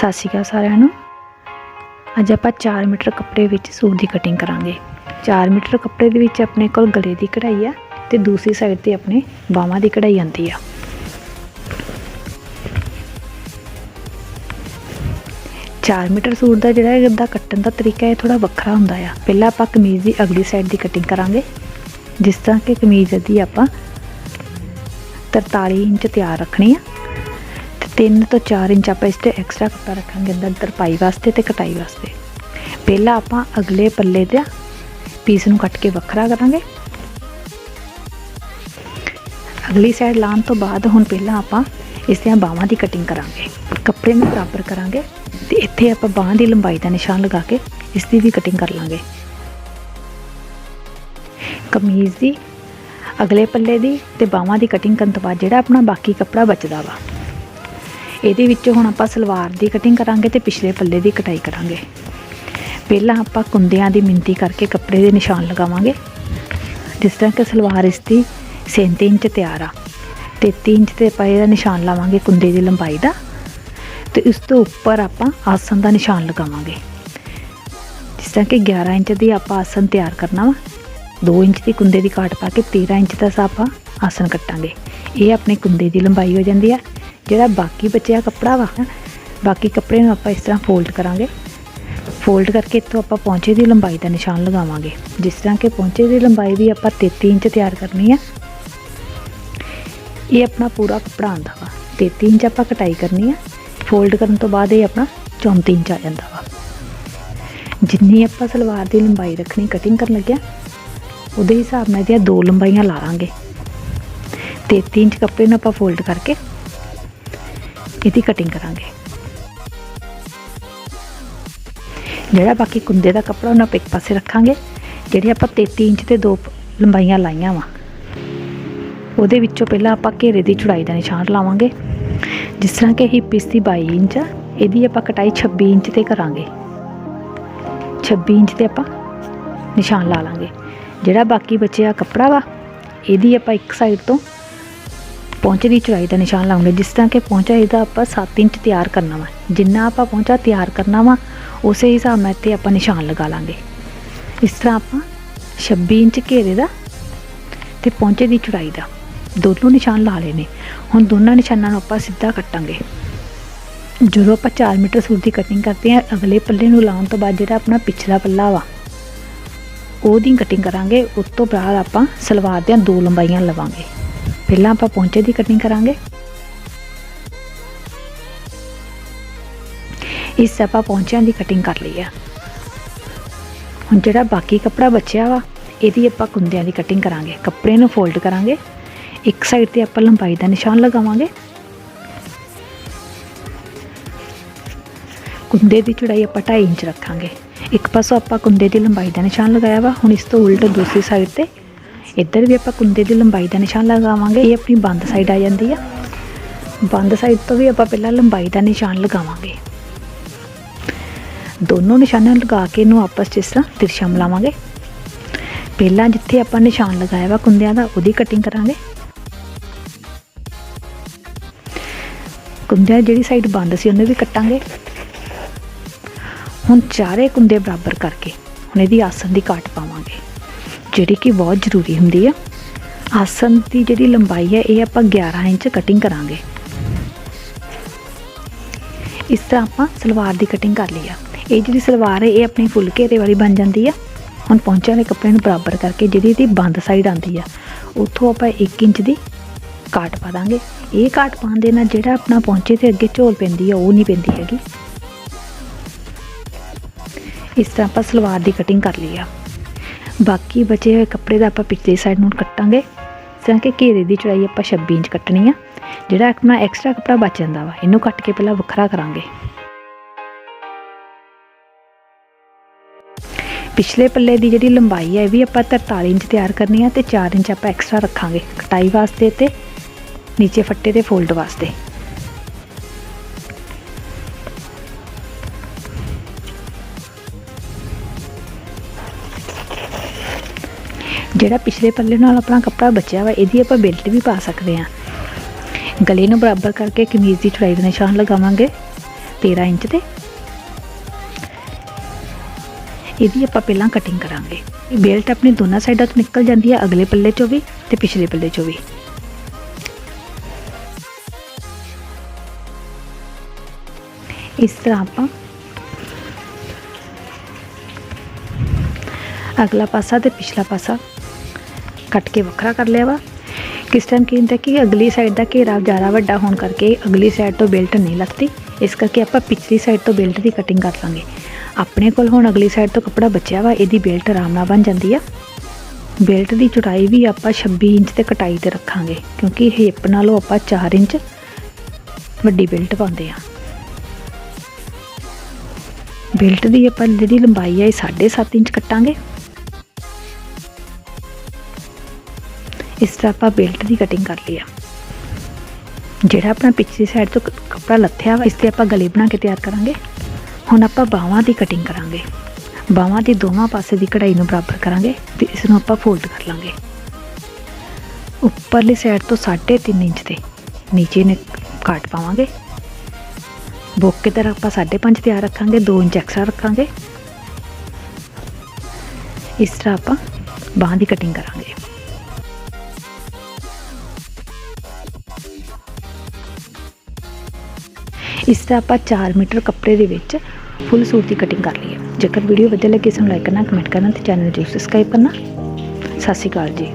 ਸਤਿ ਸ਼੍ਰੀ ਅਕਾਲ ਸਾਰਿਆਂ ਨੂੰ। ਅੱਜ ਆਪਾਂ 4 ਮੀਟਰ ਕੱਪੜੇ ਵਿੱਚ ਸੂਟ ਦੀ ਕਟਿੰਗ ਕਰਾਂਗੇ। 4 ਮੀਟਰ ਕੱਪੜੇ ਦੇ ਵਿੱਚ ਆਪਣੇ ਕੋਲ ਗਲੇ ਦੀ ਕਢਾਈ ਆ ਤੇ ਦੂਸਰੀ ਸਾਈਡ ਤੇ ਆਪਣੇ ਬਾਹਾਂ ਦੀ ਕਢਾਈ ਆਉਂਦੀ ਆ। ਚਾਰ ਮੀਟਰ ਸੂਟ ਦਾ ਜਿਹੜਾ ਇਹਦਾ ਕੱਟਣ ਦਾ ਤਰੀਕਾ ਹੈ ਥੋੜਾ ਵੱਖਰਾ ਹੁੰਦਾ ਆ। ਪਹਿਲਾਂ ਆਪਾਂ ਕਮੀਜ਼ ਦੀ ਅਗਲੀ ਸਾਈਡ ਦੀ ਕਟਿੰਗ ਕਰਾਂਗੇ। ਜਿਸ ਤਰ੍ਹਾਂ ਕਿ ਕਮੀਜ਼ ਦੀ ਆਪਾਂ 43 ਇੰਚ ਤਿਆਰ ਰੱਖਣੀ ਆ। 3 ਤੋਂ 4 ਇੰਚ ਆਪਾਂ ਇਸ ਤੇ ਐਕਸਟਰਾ ਕੱਪੜਾ ਰੱਖਾਂਗੇ ਅੰਦਰ ਤਰਪਾਈ ਵਾਸਤੇ ਤੇ ਕਟਾਈ ਵਾਸਤੇ। ਪਹਿਲਾਂ ਆਪਾਂ ਅਗਲੇ ਪੱਲੇ ਦਾ ਪੀਸ ਨੂੰ ਕੱਟ ਕੇ ਵੱਖਰਾ ਕਰਾਂਗੇ। ਅਗਲੀ ਸਾਈਡ ਲਾਉਣ ਤੋਂ ਬਾਅਦ ਹੁਣ ਪਹਿਲਾਂ ਆਪਾਂ ਇਸ ਦੀਆਂ ਬਾਹਾਂ ਦੀ ਕਟਿੰਗ ਕਰਾਂਗੇ। ਕੱਪੜੇ ਨੂੰ ਬਰਾਬਰ ਕਰਾਂਗੇ ਤੇ ਇੱਥੇ ਆਪਾਂ ਬਾਹਾਂ ਦੀ ਲੰਬਾਈ ਦਾ ਨਿਸ਼ਾਨ ਲਗਾ ਕੇ ਇਸ ਦੀ ਵੀ ਕਟਿੰਗ ਕਰ ਲਾਂਗੇ। ਕਮੀਜ਼ ਦੀ ਅਗਲੇ ਪੱਲੇ ਦੀ ਤੇ ਬਾਹਾਂ ਦੀ ਕਟਿੰਗ ਕਰਨ ਤੋਂ ਬਾਅਦ ਜਿਹੜਾ ਆਪਣਾ ਬਾਕੀ ਕੱਪੜਾ ਬਚਦਾ ਵਾ। ਇਹਦੇ ਵਿੱਚ ਹੁਣ ਆਪਾਂ ਸਲਵਾਰ ਦੀ ਕਟਿੰਗ ਕਰਾਂਗੇ ਤੇ ਪਿਛਲੇ ਪੱਲੇ ਦੀ ਕਟਾਈ ਕਰਾਂਗੇ। ਪਹਿਲਾਂ ਆਪਾਂ ਕੁੰਦਿਆਂ ਦੀ ਮਿੰਤੀ ਕਰਕੇ ਕੱਪੜੇ ਦੇ ਨਿਸ਼ਾਨ ਲਗਾਵਾਂਗੇ। ਜਿਸ ਤਰ੍ਹਾਂ ਕਿ ਸਲਵਾਰ ਇਸ ਦੀ 37 ਇੰਚ ਤਿਆਰ ਆ। 33 ਇੰਚ ਤੇ ਆਪਾਂ ਇਹਦਾ ਨਿਸ਼ਾਨ ਲਾਵਾਂਗੇ ਕੁੰਦੇ ਦੀ ਲੰਬਾਈ ਦਾ। ਤੇ ਇਸ ਤੋਂ ਉੱਪਰ ਆਪਾਂ ਆਸਨ ਦਾ ਨਿਸ਼ਾਨ ਲਗਾਵਾਂਗੇ। ਜਿਸ ਤਰ੍ਹਾਂ ਕਿ 11 ਇੰਚ ਦੀ ਆਪਾਂ ਆਸਨ ਤਿਆਰ ਕਰਨਾ ਵਾ। 2 ਇੰਚ ਦੀ ਕੁੰਦੇ ਦੀ ਕਾਟ ਪਾ ਕੇ 13 ਇੰਚ ਦਾ ਆਪਾਂ ਆਸਨ ਕੱਟਾਂਗੇ। ਇਹ ਆਪਣੇ ਕੁੰਦੇ ਦੀ ਲੰਬਾਈ ਹੋ ਜਾਂਦੀ ਆ। ਜਿਹੜਾ ਬਾਕੀ ਬਚਿਆ ਕੱਪੜਾ ਵਾ ਬਾਕੀ ਕੱਪੜੇ ਨੂੰ ਆਪਾਂ ਇਸ ਤਰ੍ਹਾਂ ਫੋਲਡ ਕਰਾਂਗੇ। ਫੋਲਡ ਕਰਕੇ ਇੱਥੋਂ ਆਪਾਂ ਪੌਂਚੇ ਦੀ ਲੰਬਾਈ ਦਾ ਨਿਸ਼ਾਨ ਲਗਾਵਾਂਗੇ। ਜਿਸ ਤਰ੍ਹਾਂ ਕਿ ਪੌਂਚੇ ਦੀ ਲੰਬਾਈ ਵੀ ਆਪਾਂ 33 ਇੰਚ ਤਿਆਰ ਕਰਨੀ ਆ। ਇਹ ਆਪਣਾ ਪੂਰਾ ਕੱਪੜਾ ਆਂਦਾ ਵਾ। 33 ਇੰਚ ਆਪਾਂ ਕਟਾਈ ਕਰਨੀ ਆ। ਫੋਲਡ ਕਰਨ ਤੋਂ ਬਾਅਦ ਇਹ ਆਪਣਾ 34 ਇੰਚ ਆ ਜਾਂਦਾ ਵਾ। ਜਿੰਨੀ ਆਪਾਂ ਸਲਵਾਰ ਦੀ ਲੰਬਾਈ ਰੱਖਣੀ ਕਟਿੰਗ ਕਰਨ ਲੱਗਿਆ, ਉਹਦੇ ਹਿਸਾਬ ਨਾਲ ਇਹਦੀਆਂ ਦੋ ਲੰਬਾਈਆਂ ਲਾ ਲਾਂਗੇ। 33 ਇੰਚ ਕੱਪੜੇ ਨੂੰ ਆਪਾਂ ਫੋਲਡ ਕਰਕੇ ਇਹਦੀ ਕਟਿੰਗ ਕਰਾਂਗੇ। ਜਿਹੜਾ ਬਾਕੀ ਕੁੰਦੇ ਦਾ ਕੱਪੜਾ ਉਹਨਾਂ ਆਪਾਂ ਇੱਕ ਪਾਸੇ ਰੱਖਾਂਗੇ, ਜਿਹੜੇ ਆਪਾਂ 33 ਇੰਚ ਤੇ ਦੋ ਲੰਬਾਈਆਂ ਲਾਈਆਂ ਵਾ। ਉਹਦੇ ਵਿੱਚੋਂ ਪਹਿਲਾਂ ਆਪਾਂ ਘੇਰੇ ਦੀ ਚੌੜਾਈ ਦਾ ਨਿਸ਼ਾਨ ਲਾਵਾਂਗੇ। ਜਿਸ ਤਰ੍ਹਾਂ ਕਿ ਹਿੱਪ ਇਸ ਦੀ 22 ਇੰਚ ਆ, ਇਹਦੀ ਆਪਾਂ ਕਟਾਈ 26 ਇੰਚ ਤੇ ਕਰਾਂਗੇ। 26 ਇੰਚ ਤੇ ਆਪਾਂ ਨਿਸ਼ਾਨ ਲਾ ਲਾਂਗੇ। ਜਿਹੜਾ ਬਾਕੀ ਬਚਿਆ ਕੱਪੜਾ ਵਾ, ਇਹਦੀ ਆਪਾਂ ਇੱਕ ਸਾਈਡ ਤੋਂ ਪਹੁੰਚੇ ਦੀ ਚੌੜਾਈ ਦਾ ਨਿਸ਼ਾਨ ਲਾਉਂਗੇ ਜਿਸ ਤਰ੍ਹਾਂ ਕਿ ਪਹੁੰਚਾ ਇਹਦਾ ਆਪਾਂ 7 ਇੰਚ ਤਿਆਰ ਕਰਨਾ ਵਾ। ਜਿੰਨਾ ਆਪਾਂ ਪਹੁੰਚਾ ਤਿਆਰ ਕਰਨਾ ਵਾ, ਉਸੇ ਹਿਸਾਬ ਨਾਲ ਇੱਥੇ ਆਪਾਂ ਨਿਸ਼ਾਨ ਲਗਾ ਲਾਂਗੇ। ਇਸ ਤਰ੍ਹਾਂ ਆਪਾਂ 26 ਇੰਚ ਘੇਰੇ ਦਾ ਤੇ ਪਹੁੰਚੇ ਦੀ ਚੌੜਾਈ ਦਾ ਦੋਨੋਂ ਨਿਸ਼ਾਨ ਲਾ ਲਏ ਨੇ। ਹੁਣ ਦੋਨਾਂ ਨਿਸ਼ਾਨਾਂ ਨੂੰ ਆਪਾਂ ਸਿੱਧਾ ਕੱਟਾਂਗੇ। ਜਦੋਂ ਆਪਾਂ 4 ਮੀਟਰ ਸੂਟ ਦੀ ਕਟਿੰਗ ਕਰਦੇ ਹਾਂ, ਅਗਲੇ ਪੱਲੇ ਨੂੰ ਲਾਉਣ ਤੋਂ ਬਾਅਦ ਜਿਹੜਾ ਆਪਣਾ ਪਿਛਲਾ ਪੱਲਾ ਵਾ, ਉਹਦੀ ਕਟਿੰਗ ਕਰਾਂਗੇ। ਉਸ ਤੋਂ ਬਾਅਦ ਆਪਾਂ ਸਲਵਾਰ ਦੀਆਂ ਦੋ ਲੰਬਾਈਆਂ ਲਵਾਂਗੇ। ਪਹਿਲਾਂ ਆਪਾਂ ਪੌਂਚੇ ਦੀ ਕਟਿੰਗ ਕਰਾਂਗੇ। ਇਸ ਆਪਾਂ ਪੌਂਚਿਆਂ ਦੀ ਕਟਿੰਗ ਕਰ ਲਈ ਆ। ਹੁਣ ਜਿਹੜਾ ਬਾਕੀ ਕੱਪੜਾ ਬਚਿਆ ਵਾ, ਇਹਦੀ ਆਪਾਂ ਕੁੰਦਿਆਂ ਦੀ ਕਟਿੰਗ ਕਰਾਂਗੇ। ਕੱਪੜੇ ਨੂੰ ਫੋਲਡ ਕਰਾਂਗੇ। ਇੱਕ ਸਾਈਡ ਤੇ ਆਪਾਂ ਲੰਬਾਈ ਦਾ ਨਿਸ਼ਾਨ ਲਗਾਵਾਂਗੇ। ਕੁੰਦੇ ਦੀ ਚੌੜਾਈ ਆਪਾਂ 2.5 ਇੰਚ ਰੱਖਾਂਗੇ। ਇੱਕ ਪਾਸੋਂ ਆਪਾਂ ਕੁੰਦੇ ਦੀ ਲੰਬਾਈ ਦਾ ਨਿਸ਼ਾਨ ਲਗਾਇਆ ਵਾ। ਹੁਣ ਇਸ ਤੋਂ ਉਲਟ ਦੂਸਰੀ ਸਾਈਡ ਤੇ ਇੱਧਰ ਵੀ ਆਪਾਂ ਕੁੰਦੇ ਦੀ ਲੰਬਾਈ ਦਾ ਨਿਸ਼ਾਨ ਲਗਾਵਾਂਗੇ, ਇਹ ਆਪਣੀ ਬੰਦ ਸਾਈਡ ਆ ਜਾਂਦੀ ਆ। ਬੰਦ ਸਾਈਡ ਤੋਂ ਵੀ ਆਪਾਂ ਪਹਿਲਾਂ ਲੰਬਾਈ ਦਾ ਨਿਸ਼ਾਨ ਲਗਾਵਾਂਗੇ। ਦੋਨੋਂ ਨਿਸ਼ਾਨਾਂ ਲਗਾ ਕੇ ਇਹਨੂੰ ਆਪਸ 'ਚ ਇਸ ਤਰ੍ਹਾਂ ਤਿਰਛਾ ਮਿਲਾਵਾਂਗੇ ਪਹਿਲਾਂ ਜਿੱਥੇ ਆਪਾਂ ਨਿਸ਼ਾਨ ਲਗਾਇਆ ਵਾ ਕੁੰਦਿਆਂ ਦਾ, ਉਹਦੀ ਕਟਿੰਗ ਕਰਾਂਗੇ। ਕੁੰਦਿਆਂ ਜਿਹੜੀ ਸਾਈਡ ਬੰਦ ਸੀ, ਉਹਨੇ ਵੀ ਕੱਟਾਂਗੇ। ਹੁਣ ਚਾਰੇ ਕੁੰਦੇ ਬਰਾਬਰ ਕਰਕੇ, ਹੁਣ ਇਹਦੀ ਆਸਨ ਦੀ ਕਾਟ ਪਾਵਾਂਗੇ। ਜਿਹੜੀ ਕਿ ਬਹੁਤ ਜ਼ਰੂਰੀ ਹੁੰਦੀ ਆ। ਆਸਨ ਦੀ ਜਿਹੜੀ ਲੰਬਾਈ ਹੈ ਇਹ ਆਪਾਂ 11 ਇੰਚ ਕਟਿੰਗ ਕਰਾਂਗੇ। ਇਸ ਤਰ੍ਹਾਂ ਆਪਾਂ ਸਲਵਾਰ ਦੀ ਕਟਿੰਗ ਕਰ ਲਈ ਆ। ਇਹ ਜਿਹੜੀ ਸਲਵਾਰ ਹੈ ਇਹ ਆਪਣੀ ਫੁੱਲ ਘੇਰੇ ਵਾਲੀ ਬਣ ਜਾਂਦੀ ਆ। ਹੁਣ ਪਹੁੰਚਿਆਂ ਦੇ ਕੱਪੜੇ ਨੂੰ ਬਰਾਬਰ ਕਰਕੇ ਜਿਹੜੀ ਇਹਦੀ ਬੰਦ ਸਾਈਡ ਆਉਂਦੀ ਆ, ਉੱਥੋਂ ਆਪਾਂ 1 ਇੰਚ ਦੀ ਕਾਟ ਪਾ ਦਾਂਗੇ। ਇਹ ਕਾਟ ਪਾਉਣ ਦੇ ਨਾਲ ਜਿਹੜਾ ਆਪਣਾ ਪਹੁੰਚੇ ਤੇ ਅੱਗੇ ਝੋਲ ਪੈਂਦੀ ਆ, ਉਹ ਨਹੀਂ ਪੈਂਦੀ ਹੈਗੀ। ਇਸ ਤਰ੍ਹਾਂ ਆਪਾਂ ਸਲਵਾਰ ਦੀ ਕਟਿੰਗ ਕਰ ਲਈ ਆ। ਬਾਕੀ ਬਚੇ ਹੋਏ ਕੱਪੜੇ ਦਾ ਆਪਾਂ ਪਿਛਲੀ ਸਾਈਡ ਨੂੰ ਕੱਟਾਂਗੇ। ਇਸ ਤਰ੍ਹਾਂ ਕਿ ਘੇਰੇ ਦੀ ਚੜਾਈ ਆਪਾਂ 26 ਇੰਚ ਕੱਟਣੀ ਆ। ਜਿਹੜਾ ਆਪਣਾ ਐਕਸਟਰਾ ਕੱਪੜਾ ਬਚ ਜਾਂਦਾ ਵਾ, ਇਹਨੂੰ ਕੱਟ ਕੇ ਪਹਿਲਾਂ ਵੱਖਰਾ ਕਰਾਂਗੇ। ਪਿਛਲੇ ਪੱਲੇ ਦੀ ਜਿਹੜੀ ਲੰਬਾਈ ਹੈ ਇਹ ਵੀ ਆਪਾਂ 43 ਇੰਚ ਤਿਆਰ ਕਰਨੀ ਆ ਤੇ 4 ਇੰਚ ਆਪਾਂ ਐਕਸਟਰਾ ਰੱਖਾਂਗੇ ਕਟਾਈ ਵਾਸਤੇ ਤੇ ਨੀਚੇ ਫੱਟੇ ਤੇ ਫੋਲਡ ਵਾਸਤੇ। ਜਿਹੜਾ ਪਿਛਲੇ ਪੱਲੇ ਨਾਲ ਆਪਣਾ ਕੱਪੜਾ ਬਚਿਆ ਵਾ, ਇਹਦੀ ਆਪਾਂ ਬੈਲਟ ਵੀ ਪਾ ਸਕਦੇ ਹਾਂ। ਗਲੇ ਨੂੰ ਬਰਾਬਰ ਕਰਕੇ ਕਮੀਜ਼ ਦੀ ਚੌੜਾਈ ਦਾ ਨਿਸ਼ਾਨ ਲਗਾਵਾਂਗੇ 13 ਇੰਚ ਤੇ। ਇਹਦੀ ਆਪਾਂ ਪਹਿਲਾਂ ਕਟਿੰਗ ਕਰਾਂਗੇ। ਇਹ ਬੈਲਟ ਆਪਣੀ ਦੋਨਾਂ ਸਾਈਡਾਂ ਤੋਂ ਨਿਕਲ ਜਾਂਦੀ ਹੈ ਅਗਲੇ ਪੱਲੇ ਚੋਂ ਵੀ ਤੇ ਪਿਛਲੇ ਪੱਲੇ ਚੋਂ ਵੀ। ਇਸ ਤਰ੍ਹਾਂ ਆਪਾਂ ਅਗਲਾ ਪਾਸਾ ਤੇ ਪਿਛਲਾ ਪਾਸਾ ਕੱਟ ਕੇ ਵੱਖਰਾ ਕਰ ਲਿਆ ਵਾ। ਕਿਸ ਟਾਈਮ ਕੀ ਹੁੰਦਾ ਕਿ ਅਗਲੀ ਸਾਈਡ ਦਾ ਘੇਰਾ ਜ਼ਿਆਦਾ ਵੱਡਾ ਹੋਣ ਕਰਕੇ ਅਗਲੀ ਸਾਈਡ ਤੋਂ ਬੈਲਟ ਨਹੀਂ ਲੱਗਦੀ। ਇਸ ਕਰਕੇ ਆਪਾਂ ਪਿਛਲੀ ਸਾਈਡ ਤੋਂ ਬੈਲਟ ਦੀ ਕਟਿੰਗ ਕਰ ਲਾਂਗੇ। ਆਪਣੇ ਕੋਲ ਹੁਣ ਅਗਲੀ ਸਾਈਡ ਤੋਂ ਕੱਪੜਾ ਬਚਿਆ ਵਾ, ਇਹਦੀ ਬੈਲਟ ਆਰਾਮ ਨਾਲ ਬਣ ਜਾਂਦੀ ਆ। ਬੈਲਟ ਦੀ ਚੌੜਾਈ ਵੀ ਆਪਾਂ 26 ਇੰਚ ਤੇ ਕਟਾਈ ਤੇ ਰੱਖਾਂਗੇ, ਕਿਉਂਕਿ ਹਿੱਪ ਨਾਲੋਂ ਆਪਾਂ 4 ਇੰਚ ਵੱਡੀ ਬੈਲਟ ਪਾਉਂਦੇ ਆ। ਬੈਲਟ ਦੀ ਆਪਾਂ ਜਿਹੜੀ ਲੰਬਾਈ ਹੈ ਇਹ 7.5 ਇੰਚ ਕੱਟਾਂਗੇ। ਇਸ ਤਰ੍ਹਾਂ ਆਪਾਂ ਬੈਲਟ ਦੀ ਕਟਿੰਗ ਕਰ ਲਈ ਆ। ਜਿਹੜਾ ਆਪਣਾ ਪਿਛਲੀ ਸਾਈਡ ਤੋਂ ਕ- ਕੱਪੜਾ ਲੱਥਿਆ ਵਾ, ਇਸ ਤੇ ਆਪਾਂ ਗਲੇ ਬਣਾ ਕੇ ਤਿਆਰ ਕਰਾਂਗੇ। ਹੁਣ ਆਪਾਂ ਬਾਹਾਂ ਦੀ ਕਟਿੰਗ ਕਰਾਂਗੇ। ਬਾਹਾਂ ਦੇ ਦੋਵਾਂ ਪਾਸੇ ਦੀ ਕਢਾਈ ਨੂੰ ਬਰਾਬਰ ਕਰਾਂਗੇ ਤੇ ਇਸ ਨੂੰ ਆਪਾਂ ਫੋਲਡ ਕਰ ਲਾਂਗੇ। ਉੱਪਰਲੀ ਸਾਈਡ ਤੋਂ 3.5 ਇੰਚ ਤੇ ਨੀਚੇ ਨੇ ਕਾਟ ਪਾਵਾਂਗੇ। ਬੋਕੇ ਤਰ੍ਹਾਂ ਆਪਾਂ 5.5 ਤਿਆਰ ਰੱਖਾਂਗੇ 2 ਇੰਚ ਐਕਸਟਰਾ ਰੱਖਾਂਗੇ। ਇਸ ਤਰ੍ਹਾਂ ਆਪਾਂ ਬਾਹਾਂ ਦੀ ਕਟਿੰਗ ਕਰਾਂਗੇ। ਇਸ ਤਰ੍ਹਾਂ ਆਪਾਂ 4 ਮੀਟਰ ਕੱਪੜੇ ਦੇ ਵਿੱਚ ਫੁੱਲ ਸੂਟ ਦੀ ਕਟਿੰਗ ਕਰ ਲਈ ਹੈ ਜੇਕਰ ਵੀਡੀਓ ਵਧੀਆ ਲੱਗੇ, ਇਸ ਨੂੰ ਲਾਈਕ ਕਰਨਾ ਕਮੈਂਟ ਕਰਨਾ ਤੇ ਚੈਨਲ ਨੂੰ ਜਰੂਰ ਸਬਸਕ੍ਰਾਈਬ ਕਰਨਾ। ਸਤਿ ਸ਼੍ਰੀ ਅਕਾਲ ਜੀ।